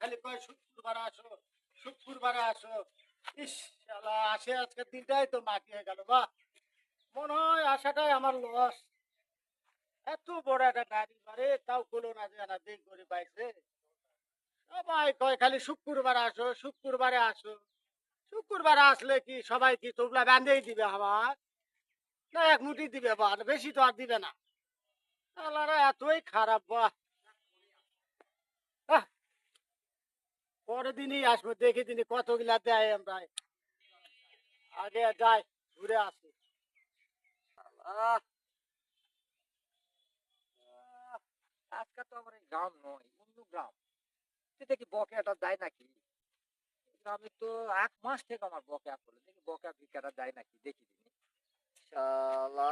খালি শুক্রবার আসো আসো হয়ে মনে হয় সবাই কয় খালি শুক্রবার আসো শুক্রবারে আসো শুক্রবারে আসলে কি সবাই কি তোমরা বান্ধেই দিবে আমার না এক মুঠি দিবে বা বেশি তো আর দিবে না এতই খারাপ পরের দিনই আসব দেখে দিনই কতগুলা দেয় আমরা। আগে যাই ঘুরে আসি। আল্লাহ। আহ, আজকে তো আমার গ্রাম নয় অন্য গ্রাম। দেখি বকেয়াটা দেয় নাকি? গ্রামে তো এক মাস থেকে আমার বকেয়া করল দেখি বকেয়া ভিক্ষাটা দেয় নাকি? দেখি দিনি শালা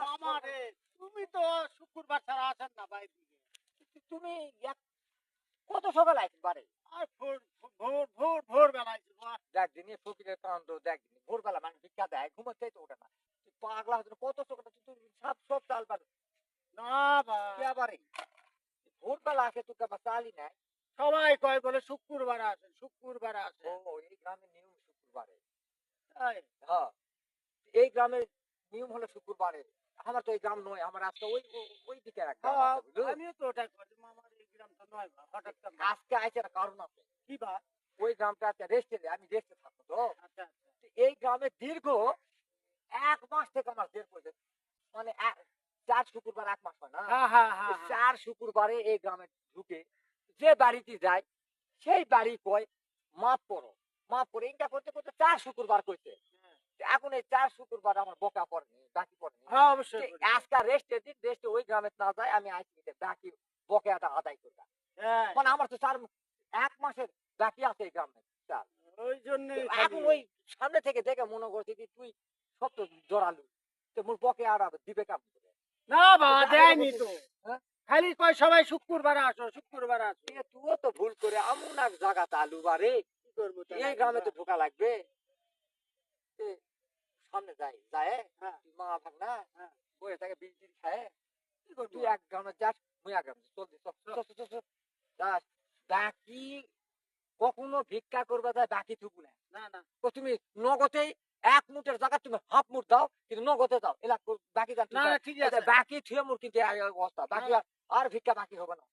মামা রে তুমি তো শুক্রবার ছাড়া আসেন না বাইরে তুমি কত সকালে আইছে বারে আর ভোর ভোর ভোর ভোর বেলায় দেখ দিনে ফকিরের কাণ্ড দেখ দিনে ভোরবেলা মানুষ ভিক্ষা দেয় ঘুমাতে তো ওঠে না। তুই পাগলা হচ্ছে কত সকালে তুই সব সব চাল পার না বা। কে আবার ভোরবেলা আসে তুই আবার চালই নাই। সবাই কয় বলে শুক্রবার আসেন শুক্রবার ও এই গ্রামের নিয়ম শুক্রবারে। হ্যাঁ এই গ্রামের নিয়ম হলো শুক্রবারে। আমার তো এই গ্রাম নয় আমার আজকে ওই ওই দিকে হ্যাঁ? আমিও তো ওটাই মামার এই গ্রাম তো নয় হঠাৎ আজকে আইছে কারণ আছে। কি বা? ওই গ্রামটা আছে রেস্টে আমি রেস্টে থাকব তো। আচ্ছা আচ্ছা। তো এই গ্রামে দীর্ঘ এক মাস থেকে আমার দেড় করে মানে চার শুক্রবার এক মাস হয় না? হ্যাঁ হ্যাঁ। চার শুক্রবারে এই গ্রামে ঢুকে যে বাড়িতে যায় সেই বাড়ি কয় মাপ করো মাপ করে এইটা করতে করতে চার শুক্রবার করছে এখন এই চার শুক্রবার আমার বোকা পড়েনি বাকি হ্যাঁ অবশ্যই আজকে রেস্টে দিন রেস্টে ওই গ্রামে না যায় আমি আইসি বাকি বকেয়াটা আদায় করলাম হ্যাঁ। মানে আমার তো চার এক মাসের বাকি আছে এই গ্রামে চার। ওই জন্যই এখন ওই সামনে থেকে দেখে মনে করছি যে তুই তো জোরালু। তো মোর বকে আর দিবে কাম না বা দেয়নি তো। হ্যাঁ? খালি কয় সবাই শুক্রবার আসো শুক্রবার আসো। তুইও তো ভুল করে এমন এক জায়গা আলু বারে। কি করব তাহলে? এই গ্রামে তো ঢোকা লাগবে। সামনে যাই যায়। মা ভাগ না। বয়ে থাকে বিল টিল খায় তুই এক গ্রামে যাস মুই এক গ্রামে চল যাস বাকি কখনো ভিক্ষা করবে যায় বাকি থুকু না না না তুমি নগদে এক মুঠের জায়গা তুমি হাফ মুঠ দাও কিন্তু নগদে দাও এলা বাকি যান না ঠিক আছে বাকি থুয়ে মুঠ কিন্তু অবস্থা বাকি আর- আর ভিক্ষা বাকি হবে না